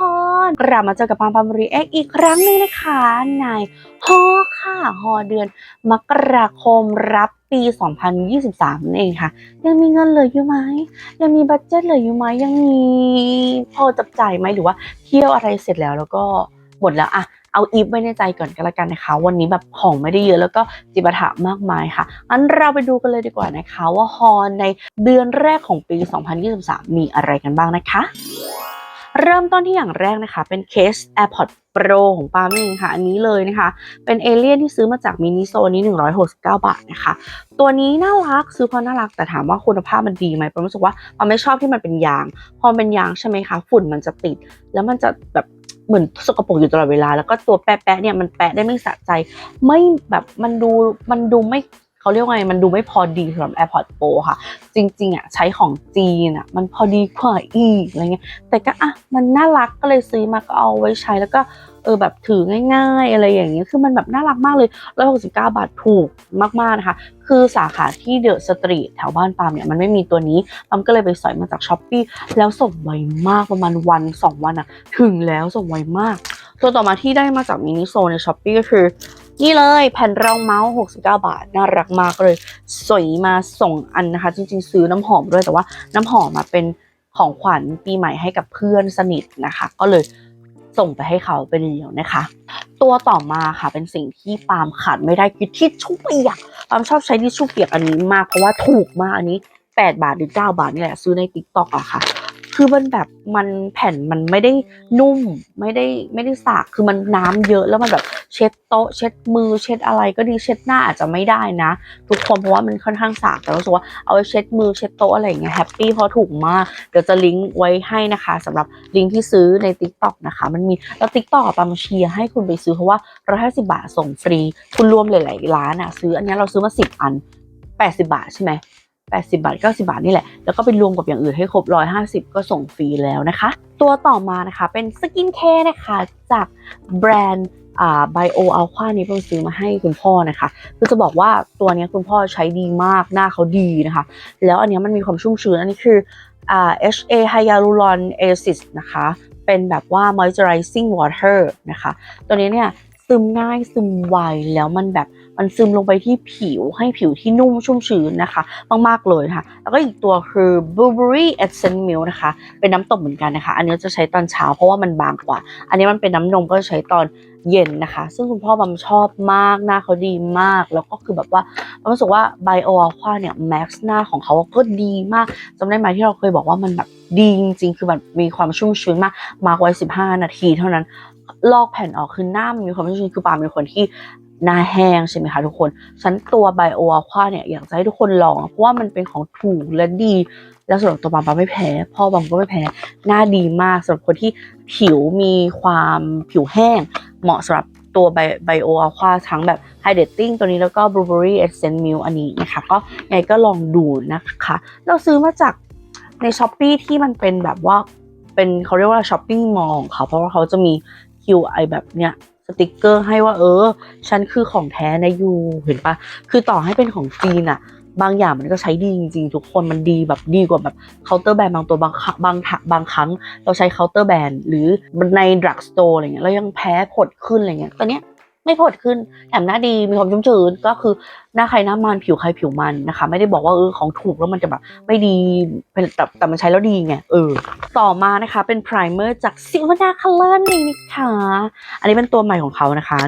คนกลับมาเจอกับปามปามรีเอ็กอีกครั้งหนึ่งนะคะในฮอค่ะฮอเดือนมกราคมรับปี 2023นั่นเองค่ะ ยังมีเงินเหลืออยู่ไหม ยังมีบัตเจ็ตเหลืออยู่ไหม ยังมีพอจับจ่ายไหมหรือว่าเที่ยวอะไรเสร็จแล้วแล้วก็หมดแล้วอะเอาอีฟไว้ในใจก่อนก็แล้วกันนะคะ วันนี้แบบของไม่ได้เยอะแล้วก็จิปาถะมากมายค่ะงั้นเราไปดูกันเลยดีกว่านะคะ ว่าฮอในเดือนแรกของปี 2023 มีอะไรกันบ้างนะคะ เริ่มต้นที่อย่างแรกนะคะ เป็นเคส AirPods Pro ของปาล์มเองค่ะ อันนี้เลยนะคะ เป็นเอเลี่ยนที่ซื้อมาจากมินิโซนี้ 169 บาทนะคะ ตัวนี้น่ารักซื้อเพราะน่ารักแต่ถามว่าคุณภาพมันดีไหมปามรู้สึกว่าปาไม่ชอบที่มันเป็นยาง พอเป็นยางใช่ไหมคะ ฝุ่นมันจะติด แล้วมันจะแบบเหมือนสกปรกอยู่ตลอดเวลา แล้วก็ตัวแปะๆเนี่ยมันแปะได้ไม่สะใจ ไม่แบบมันดูมันดูไม่ เขาเรียกว่าไงมันดูไม่พอดีสำหรับ AirPods Pro ค่ะ จริงๆอะใช้ของจีนอะมันพอดีกว่าอีกอะไรเงี้ยแต่ก็อะมันน่ารักก็เลยซื้อมาก็เอาไว้ใช้แล้วก็เออแบบถือง่าย ๆ อะไรอย่างเงี้ยคือมันแบบน่ารักมากเลย 169 บาทถูกมากๆนะคะ คือสาขาที่เดอะสตรีทแถวบ้านปามเนี่ยมันไม่มีตัวนี้ปามก็เลยไปสอยมาจากช้อปปีแล้วส่งไวมากประมาณวันสองวันอะถึงแล้วส่งไวมาก ตัวต่อมาที่ได้มาจากมินิโซในช้อปปีก็คือ นี่เลยแผ่นรองเมาส์69 บาท น่ารักมากเลย สวยมาส่งอันนะคะ จริง ๆ ซื้อน้ำหอมด้วยแต่ว่าน้ำหอมมาเป็นของขวัญปีใหม่ให้กับเพื่อนสนิทนะคะ ก็เลยส่งไปให้เขาเป็นเดียวนะคะ ตัวต่อมาค่ะเป็นสิ่งที่ปาล์มขาดไม่ได้คือทิชชู่เปียกปาล์มชอบใช้ทิชชู่เปียกอันนี้มากเพราะว่าถูกมากอันนี้ 8 บาทหรือ 9 บาทนี่แหละซื้อใน t ิ k t o k อะค่ะคือมันแบบมันแผ่นมันไม่ได้นุ่มไม่ได้ไม่ได้สากคือมันน้ำเยอะแล้วมันแบบ เช็ดโต๊ะ เช็ดมือ เช็ดอะไรก็ดีเช็ดหน้าอาจจะไม่ได้นะ ทุกคนเพราะว่ามันค่อนข้างสากแต่รู้สึกว่าเอาไว้เช็ดมือเช็ดโต๊ะอะไรอย่างเงี้ยแฮปปี้เพราะถูกมากเดี๋ยวจะลิงก์ไว้ให้นะคะสำหรับลิงก์ที่ซื้อใน t ิ k t o k นะคะ มันมีแล้ว t ิ k t o k ปามเชียร์ให้คุณไปซื้อเพราะว่า150บาทส่งฟรี คุณรวมหลายๆร้านอะซื้ออันนี้เราซื้อมา10อัน80บาทใช่ไหม80 บาท 90 บาทนี่แหละ แล้วก็ไปรวมกับอย่างอื่นให้ครบ 150 ก็ส่งฟรีแล้วนะคะ ตัวต่อมานะคะเป็นสกินแคร์นะคะ จากแบรนด์ ไบโออัลควานี้เพิ่งซื้อมาให้คุณพ่อนะคะ คือจะบอกว่าตัวนี้คุณพ่อใช้ดีมากหน้าเขาดีนะคะ แล้วอันนี้มันมีความชุ่มชื้น อันนี้คืออ่า HA Hyaluron Acid นะคะ เป็นแบบว่า moisturizing water นะคะ ตัวนี้เนี่ยซึมง่ายซึมไวแล้วมันแบบ มันซึมลงไปที่ผิวให้ผิวที่นุ่มชุ่มชื้นนะคะ มากๆเลยค่ะ แล้วก็อีกตัวคือ blueberry essence milk นะคะ เป็นน้ำตกเหมือนกันนะคะ อันนี้จะใช้ตอนเช้าเพราะว่ามันบางกว่า อันนี้มันเป็นน้ำนมก็จะใช้ตอนเย็นนะคะ ซึ่งคุณพ่อบำชอบมากหน้าเขาดีมาก แล้วก็คือแบบว่าบำรู้สึกว่า Bio Alpha เนี่ย Max หน้าของเขาก็ดีมากจำได้ไหมที่เราเคยบอกว่ามันแบบดีจริงๆคือแบบมีความชุ่มชื้นมาก มาไว้ 15 นาทีเท่านั้น ลอกแผ่นออกคือหน้ามันมีความชุ่มชื้นคือปาล์มเป็นคนที่ หน้าแห้งใช่ไหมคะทุกคนฉันตัว Bio Aqua เนี่ยอยากจะให้ทุกคนลอง เพราะว่ามันเป็นของถูกและดี แล้วสำหรับตัวปาล์มปาล์มไม่แพ้ พ่อบาล์มก็ไม่แพ้ หน้าดีมากสำหรับคนที่ผิวมีความผิวแห้ง เหมาะสำหรับตัว Bio Aqua ทั้งแบบ Hydrating ตัวนี้แล้วก็ Blueberry Essence Milk อันนี้นะคะ ก็ไงก็ลองดูนะคะ เราซื้อมาจากใน s h อ p e e ที่มันเป็นแบบว่าเป็นเขาเรียกว่าช้อปปิ้งมอลของเขาเพราะว่าเขาจะมี QI แบบเนี้ย ติกเกอร์ให้ว่าเออ ฉันคือของแท้นะยูเห็นปะคือต่อให้เป็นของจีนอะบางอย่างมันก็ใช้ดีจริงๆ ทุกคนมันดีแบบดีกว่าแบบเคาน์เตอร์แบรนด์บางตัวบางบางบางครั้ง เราใช้เคาน์เตอร์แบรนด์หรือในดรักสโตร์อะไรเงี้ยเรายังแพ้ผดขึ้นอะไรเงี้ยตอนเนี้ย ไม่ผดขึ้นแถมหน้าดีมีความชุ่มชื้นก็คือหน้าใครหน้ามันผิวใครผิวมันนะคะ ไม่ได้บอกว่าเออของถูกแล้วมันจะแบบไม่ดีเป็นแต่แต่มันใช้แล้วดีไงเออ ต่อมานะคะเป็น primer จาก Silvana Color นี่นะคะอันนี้เป็นตัวใหม่ของเขานะคะ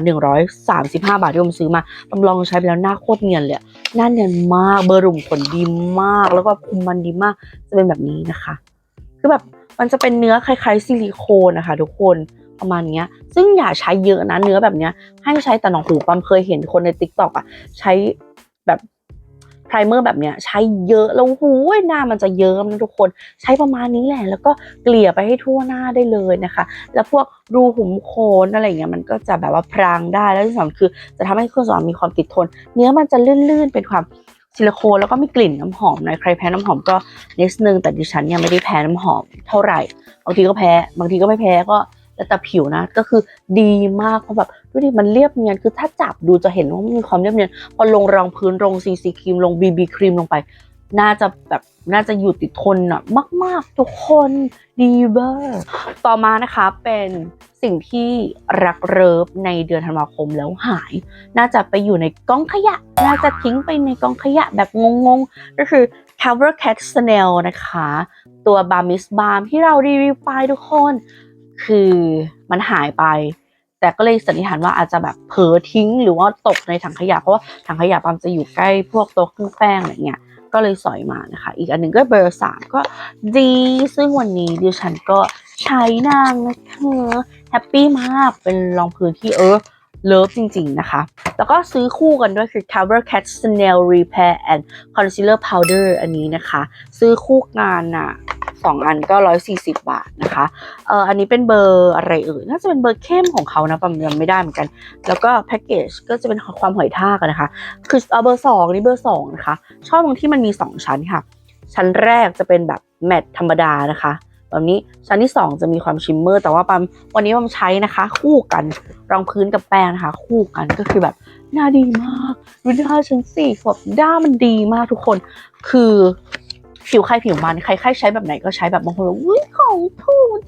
135 บาทที่ผมซื้อมาผมลองใช้ไปแล้วหน้าโคตรเนียนเลยอะหน้าเนียนมากเบอร์รุ่มขนดีมาก แล้วก็คุมมันดีมากจะเป็นแบบนี้นะคะ คือแบบมันจะเป็นเนื้อคล้ายๆซิลิโคนนะคะ ทุกคน ประมาณเนี้ย ซึ่งอย่าใช้เยอะนะเนื้อแบบเนี้ย ให้ใช้แต่หนองหูปั๊มเคยเห็นคนใน t ิ k t o k อะใช้แบบไพรเมอร์แบบเนี้ยใช้เยอะแล้วหูหน้ามันจะเยิ้มนะทุกคน ใช้ประมาณนี้แหละ แล้วก็เกลี่ยไปให้ทั่วหน้าได้เลยนะคะ แล้วพวกรูขุมโคนอะไรเงี้ยมันก็จะแบบว่าพรางได้แล้วที่สำคัญคือ จะทำให้เครื่องสำอางมีความติดทน เนื้อมันจะลื่นๆเป็นความซิลิโคนแล้วก็มีกลิ่นน้ำหอมนะใครแพ้น้ำหอมก็นิดนึงแต่ดิฉันเนี่ยไม่ได้แพ้น้ำหอมเท่าไหร่บางทีก็แพ้ บางทีก็ไม่แพ้ก็ แล้วแต่ผิวนะ ก็คือดีมากเพราะแบบดูดิมันเรียบเนียนคือถ้าจับดูจะเห็นว่ามันมีความเรียบเนียนพอลงรองพื้นลงซีซีครีมลงบีบีครีมลงไป น่าจะแบบน่าจะอยู่ติดทนอะมาก ๆ ทุกคนดีเบอร์ต่อมานะคะเป็นสิ่งที่รักเริฟในเดือนธันวาคมแล้วหาย น่าจะไปอยู่ในกองขยะ น่าจะทิ้งไปในกองขยะแบบงงๆ ก็คือ Cover Cat Snail นะคะ ตัวบามิสบา m ที่เรารีวิวไปทุกคน คือมันหายไป แต่ก็เลยสันนิษฐานว่าอาจจะแบบเผลอทิ้งหรือว่าตกในถังขยะเพราะว่าถังขยะปามจะอยู่ใกล้พวกโต๊ะเครื่องแป้งอะไรเงี้ยก็เลยสอยมานะคะ อีกอันหนึ่งก็เบอร์สามก็ดี ซึ่งวันนี้ดิฉันก็ใช้นางนะคะแฮปปี้มากเป็นรองพื้นที่เออ เลิฟจริงๆนะคะ แล้วก็ซื้อคู่กันด้วยคือ Cover Cat Snail Repair and Concealer Powder อันนี้นะคะ ซื้อคู่กันอะสองอันก็ร้อยสี่สิบบาทนะคะเอออันนี้เป็นเบอร์อะไรเอ่ยน่าจะเป็นเบอร์เข้มของเขานะประจำไม่ได้เหมือนกัน แล้วก็แพ็กเกจก็จะเป็นความหอยทากนะคะ คือเอาเบอร์สองนี่เบอร์สองนะคะ ชอบตรงที่มันมีสองชั้นค่ะ ชั้นแรกจะเป็นแบบแมตต์ธรรมดานะคะ แบบนี้ชั้นที่สองจะมีความชิมเมอร์ แต่ว่าปั๊มวันนี้ปั๊มใช้นะคะ คู่กันรองพื้นกับแป้งนะคะ คู่กันก็คือแบบหน้าดีมากดูหน้าฉันสิแบบหน้ามันดีมากทุกคน คือผิวใครผิวมันใครใครใช้แบบไหนก็ใช้แบบบางคนบอกอุ้ยของถูก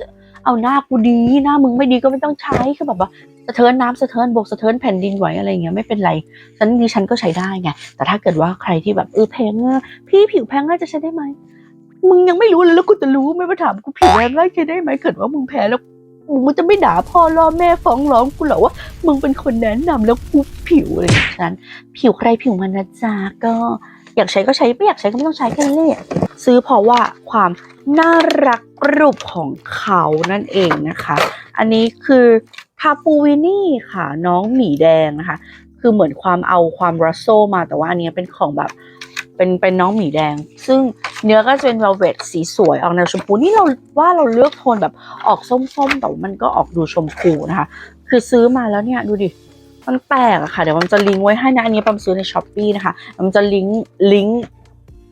เอาหน้ากูดีหน้ามึงไม่ดีก็ไม่ต้องใช้คือแบบว่าสะเทินน้ำสะเทินบกสะเทินแผ่นดินไหวอะไรเงี้ยไม่เป็นไรฉันดิฉันก็ใช้ได้ไงแต่ถ้าเกิดว่าใครที่แบบเออแพงอะพี่ผิวแพงง่าจะใช้ได้ไหม มึงยังไม่รู้เลยแล้วกูจะรู้ไหม่มาถามกูผิวแพงง่ายใช้ได้ไหมเกิดว่ามึงแพ้แล้วมึงจะไม่ด่าพ่อล่อแม่ฟ้องร้องกูเหรอว่า มึงเป็นคนแนะนำแล้วกูผิวอะไรอย่างเงี้ยฉะนั้น ผิวใครผิวมันนะจ๊ะก็อยากใช้ก็ใช้ไม่อยากใช้ก็ไม่ต้องใช้แค่นั้นแหละซื้อเพราะว่าความน่ารักกรุบของเขานั่นเองนะคะ อันนี้คือคาปูวินี่ค่ะน้องหมีแดงนะคะ คือเหมือนความเอาความรัสโซมาแต่ว่าอันนี้เป็นของแบบ เป็นเป็นน้องหมีแดง ซึ่งเนื้อก็จะเป็นเวลเวตสีสวยออกแนวชมพูนี่เราว่าเราเลือกโทนแบบออกส้มๆแต่ว่ามันก็ออกดูชมพูนะคะ คือซื้อมาแล้วเนี่ยดูดิมันแปลกอะค่ะ เดี๋ยวมันจะลิงก์ไว้ให้นะอันนี้ปั๊มซื้อในช้อปปีนะคะมันจะลิงก์ลิงก์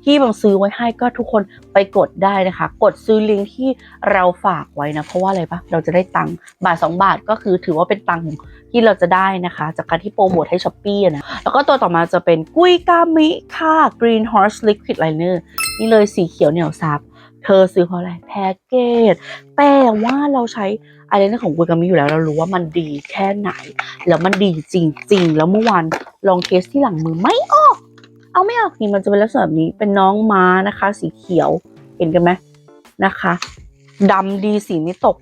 ที่ปั๊มซื้อไว้ให้ก็ทุกคนไปกดได้นะคะ กดซื้อลิงก์ที่เราฝากไว้นะ เพราะว่าอะไรปะเราจะได้ตังค์บาทสองบาทก็คือถือว่าเป็นตังค์ที่เราจะได้นะคะ จากการที่โปรโมทให้ช้อปปี้นะ แล้วก็ตัวต่อมาจะเป็นกุยกามิค่ะ Green Horse Liquid Liner นี่เลยสีเขียวเหนียวซับเธอซื้อเพราะอะไรแพ็กเกจแต่ว่าเราใช้อะไรเรื่องของกุยกามิอยู่แล้ว เรารู้ว่ามันดีแค่ไหน แล้วมันดีจริง ๆ แล้วเมื่อวานลองเทสที่หลังมือไม่ออก ไม่ออกนี่มันจะเป็นลักษณะแบบนี้เป็นน้องม้านะคะ สีเขียวเห็นกันไหมนะคะดำดีสีไม่ตก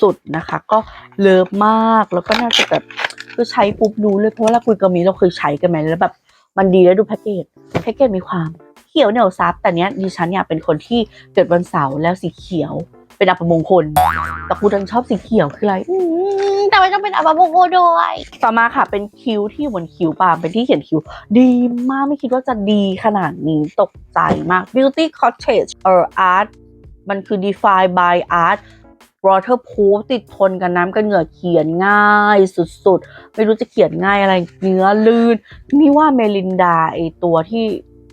สุดๆนะคะ ก็เลิฟมากแล้วก็น่าจะแบบคือใช้ปุ๊บรู้เลยเพราะว่าเราคุยกับมีเราเคยใช้กันไหมแล้วแบบมันดีแล้วดูแพ็กเกจแพ็กเกจมีความเขียวเหนียวซับแต่เนี้ยดิฉันเนี่ยเป็นคนที่เกิดวันเสาร์แล้วสีเขียว เป็นอัปมงคล แต่กูดันชอบสีเขียวคืออะไรอืมแต่ไม่ต้องเป็นอัปมงคลด้วย ต่อมาค่ะ เป็นคิ้วที่อยู่บนคิ้วปาล์มเป็นที่เขียนคิ้ว ดีมากไม่คิดว่าจะดีขนาดนี้ตกใจมาก Beauty Cottage เอ่อ Art มันคือ Define by Art waterproof ติดทนกับน้ำกับเหงื่อเขียนง่ายสุดๆ ไม่รู้จะเขียนง่ายอะไรเนื้อลื่น นี่ว่าเมลินดาไอตัวที่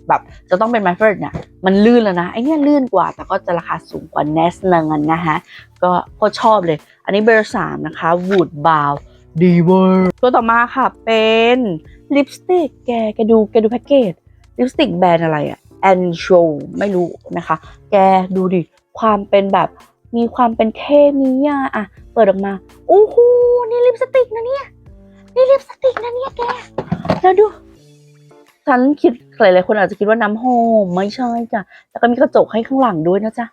แบบจะต้องเป็น my favorite เนี่ยมันลื่นแล้วนะไอเนี่ยลื่นกว่า แต่ก็จะราคาสูงกว่า n e s เงินนะคะก็โคตรชอบเลย อันนี้เบอร์สามนะคะ Wood Bow ดีเวอร์ตัวต่อมาค่ะเป็นลิปสติกแกแกดูแกดูแพ็กเกจลิปสติกแบรนด์อะไรอะแอนโชไม่รู้นะคะ แกดูดิ ความเป็นแบบมีความเป็นเทมียาอะเปิดออกมาโอ้โหนี่ลิปสติกนะเนี่ย นี่ลิปสติกนะเนี่ยแก แล้วดู ฉันคิดหลายๆคนอาจจะคิดว่าน้ำหอมไม่ใช่จ้ะแล้วก็มีกระจกให้ข้างหลังด้วยนะจ๊ะ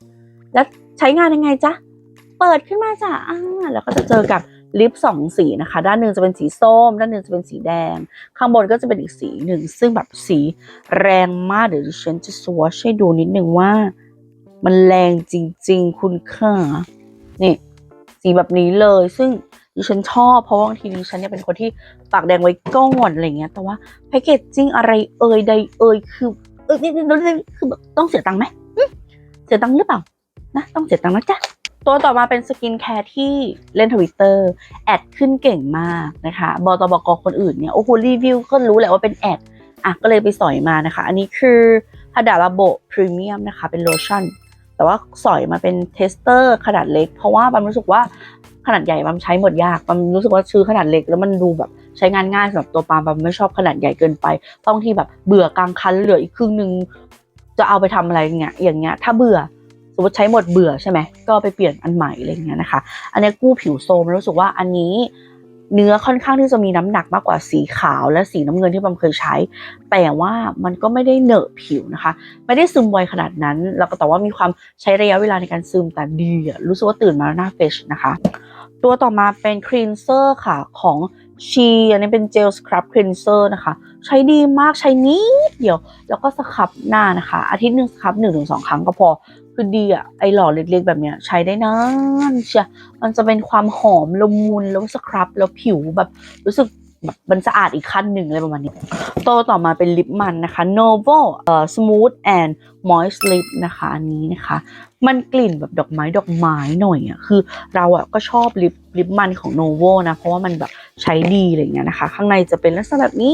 แล้วใช้งานยังไงจ๊ะเปิดขึ้นมาจ้ะอ่าแล้วก็จะเจอกับลิปสองสีนะคะ ด้านหนึ่งจะเป็นสีส้ม ด้านหนึ่งจะเป็นสีแดง ข้างบนก็จะเป็นอีกสีหนึ่ง ซึ่งแบบสีแรงมากเดี๋ยวดิฉันจะสวอชให้ดูนิดนึงว่า มันแรงจริง ๆ คุณค่ะนี่ สีแบบนี้เลยซึ่ง ดิฉันชอบเพราะว่าบางทีดิฉันเนี่ยเป็นคนที่ปากแดงไว้ก่อนอะไรเงี้ย แต่ว่าแพคเกจจิ้งอะไรเอ่ยใดเอ่ยคือเออนี่นี่คือต้องเสียตังค์ไหมเสียตังค์หรือเปล่านะต้องเสียตังค์นะจ๊ะตัวต่อมาเป็นสกินแคร์ที่เล่นทวิตเตอร์แอดขึ้นเก่งมากนะคะบอตบกคนอื่นเนี่ยโอ้โหรีวิวก็รู้แหละว่าเป็นแอดอะก็เลยไปสอยมานะคะ อันนี้คือฮาดาลาโบพรีเมียมนะคะ เป็นโลชั่น แต่ว่าสอยมาเป็นเทสเตอร์ขนาดเล็ก เพราะว่าบัมรู้สึกว่า ขนาดใหญ่บัมใช้หมดยากบัมรู้สึกว่าซื้อขนาดเล็กแล้วมันดูแบบใช้งานง่ายสำหรับตัวปาล์มบัมไม่ชอบขนาดใหญ่เกินไปต้องที่แบบเบื่อกลางคันเหลืออีกครึ่งหนึ่งจะเอาไปทำอะไรเงี้ยอย่างเงี้ยถ้าเบื่อสมมติใช้หมดเบื่อใช่ไหมก็ไปเปลี่ยนอันใหม่อะไรเงี้ยนะคะ อันนี้กู้ผิวโซมรู้สึกว่าอันนี้ เนื้อค่อนข้างที่จะมีน้ำหนักมากกว่าสีขาวและสีน้ำเงินที่บัมเคยใช้ แต่ว่ามันก็ไม่ได้เหนอะผิวนะคะ ไม่ได้ซึมไวขนาดนั้น แล้วก็แต่ว่ามีความใช้ระยะเวลาในการซึมแต่ดีอะรู้สึกว่าตื่นมาหน้าเฟชนะคะ ตัวต่อมาเป็นครีนเซอร์ค่ะของชีอันนี้เป็นเจลสครับครีนเซอร์นะคะ ใช้ดีมากใช้นิดเดียว แล้วก็สครับหน้านะคะ อาทิตย์หนึ่งสครับหนึ่งถึงสองครั้งก็พอ คือดีอะไอหล่อเล็กๆแบบเนี้ย ใช้ได้นานเชียมันจะเป็นความหอมละมุนแล้วสครับ แล้วผิวแบบรู้สึกแบบมันสะอาดอีกขั้นหนึ่งอะไรประมาณนี้ ตัวต่อมาเป็นลิปมันนะคะ Novo เอ่อ Smooth and Moist Lip นะคะอันนี้นะคะ มันกลิ่นแบบดอกไม้ดอกไม้หน่อยอะคือเราอะก็ชอบลิปลิปมันของ Novo นะ เพราะว่ามันแบบใช้ดีอะไรเงี้ยนะคะ ข้างในจะเป็นลักษณะแบบนี้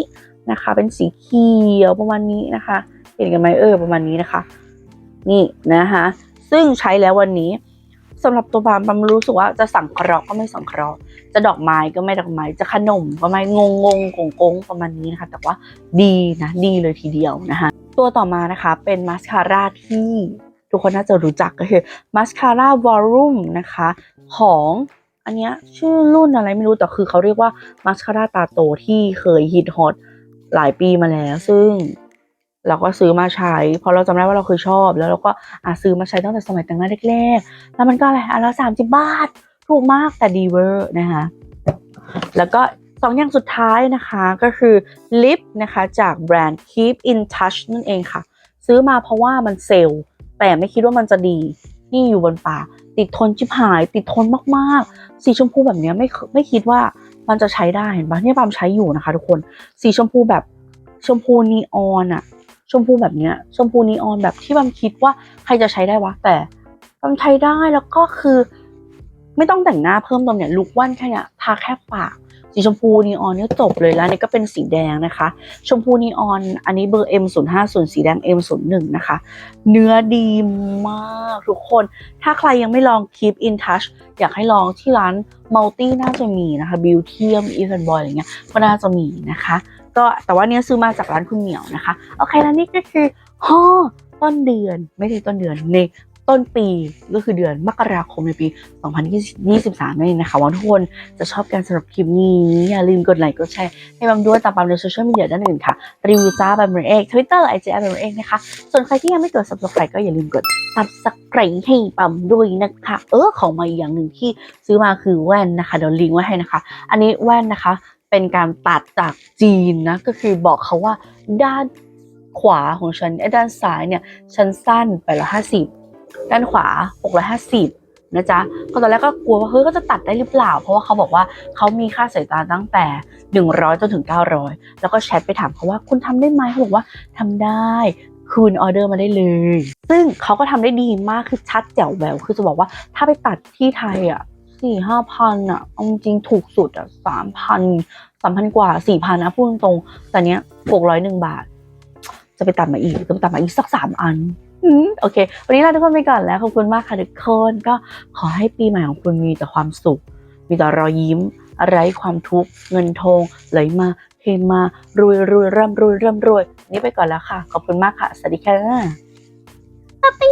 นะคะ เป็นสีเขียวประมาณนี้นะคะ เห็นกันไหมเออประมาณนี้นะคะ นี่นะคะซึ่งใช้แล้ววันนี้สำหรับตัวบามบามรู้สึกว่าจะสังเคราะห์ก็ไม่สังเคราะห์จะดอกไม้ก็ไม่ดอกไม้จะขนมก็ไม่งงงงกงกงประมาณนี้นะคะ แต่ว่าดีนะดีเลยทีเดียวนะคะตัวต่อมานะคะเป็นมาสคาร่าที่ทุกคนน่าจะรู้จักก็คือมาสคาร่าวอลลุ่มนะคะของอันเนี้ยชื่อรุ่นอะไรไม่รู้แต่คือเขาเรียกว่ามาสคาร่าตาโตที่เคยฮิตฮอตหลายปีมาแล้ว ซึ่ง เราก็ซื้อมาใช้ เพราะเราจำได้ว่าเราเคยชอบ แล้วเราก็อะซื้อมาใช้ตั้งแต่สมัยแต่งหน้าแรกๆ แล้วมันก็อะไรอันละสามสิบบาท ถูกมากแต่ดีเวอร์นะคะแล้วก็สองอย่างสุดท้ายนะคะก็คือลิปนะคะจากแบรนด์ Keep in Touch นั่นเองค่ะ ซื้อมาเพราะว่ามันเซลล์แต่ไม่คิดว่ามันจะดี นี่อยู่บนปากติดทนชิบหาย ติดทนมากๆ สีชมพูแบบนี้ไม่ไม่คิดว่ามันจะใช้ได้เห็นปะเนี่ยปามใช้อยู่นะคะทุกคน สีชมพูแบบชมพูนีออนอะ ชมพูแบบเนี้ยชมพูนีออนแบบที่บามคิดว่าใครจะใช้ได้วะแต่บามใช้ได้แล้วก็คือ ไม่ต้องแต่งหน้าเพิ่มเติมเนี่ยลุกว่านแค่เนี้ยทาแค่ปากสีชมพูนีออนเนี่ยจบเลยแล้วนี่ก็เป็นสีแดงนะคะ ชมพูนีออนอันนี้เบอร์ M05 ส่วนสีแดง M01 นะคะ เนื้อดีมากทุกคน ถ้าใครยังไม่ลอง Keep in Touch อยากให้ลองที่ร้าน Multi น่าจะมีนะคะ Beautium e v e n Boy อะไรเงี้ยก็น่าจะมีนะคะ ก็แต่ว่าเนี้ยซื้อมาจากร้านคุณเหมียวนะคะ โอเคแล้วนี่ก็คือห่อต้นเดือนไม่ใช่ต้นเดือนในต้นปีก็คือเดือนมกราคมในปี 2023นั่นเองนะคะวังทุกคนจะชอบกันสำหรับคลิปนี้ อย่าลืมกดไลค์กดแชร์ให้บัมด้วยตามบัมในโซเชียลมีเดียด้านอื่นค่ะ รีวิวจ้าบัมเบอร์เอกทวิตเตอร์ไอจีบัมเบอร์เอกนะคะ ส่วนใครที่ยังไม่กด subscribe ก็อย่าลืมกด subscribe ให้บัมด้วยนะคะ เออของมาอีกอย่างหนึ่งที่ซื้อมาคือแว่นนะคะเดี๋ยวลิงก์ไว้ให้นะคะ อันนี้แว่นนะคะ เป็นการตัดจากจีนนะ ก็คือบอกเขาว่าด้านขวาของฉันด้านซ้ายเนี่ยฉันสั้นไปละห้าสิบด้านขวาหกร้อยห้าสิบนะจ๊ะก็ตอนแรกก็กลัวว่าเฮ้ยก็จะตัดได้หรือเปล่า เพราะว่าเขาบอกว่าเขามีค่าสายตาตั้งแต่ 100จนถึง 900 แล้วก็แชทไปถามเขาว่าคุณทำได้ไหมเขาบอกว่าทำได้คืนออเดอร์มาได้เลย ซึ่งเขาก็ทำได้ดีมากคือชัดแจ๋วแววคือจะบอกว่าถ้าไปตัดที่ไทยอะ สี่ห้าพันอะเอาจริงๆถูกสุดอะสามพันสามพันกว่าสี่พันนะพูดตรงๆแต่เนี้ยหกร้อยหนึ่งบาท จะไปตัดมาอีกจะไปตัดมาอีกสักสามอันอืมโอเค วันนี้ลาทุกคนไปก่อนแล้ว ขอบคุณมากค่ะทุกคน ก็ขอให้ปีใหม่ของคุณมีแต่ความสุข มีแต่รอยยิ้มไร้ความทุกข์เงินทองไหลมาเทมารวยรวยร่ำรวยร่ำรวยวันนี่ไปก่อนแล้วค่ะ ขอบคุณมากค่ะ สวัสดีค่ะ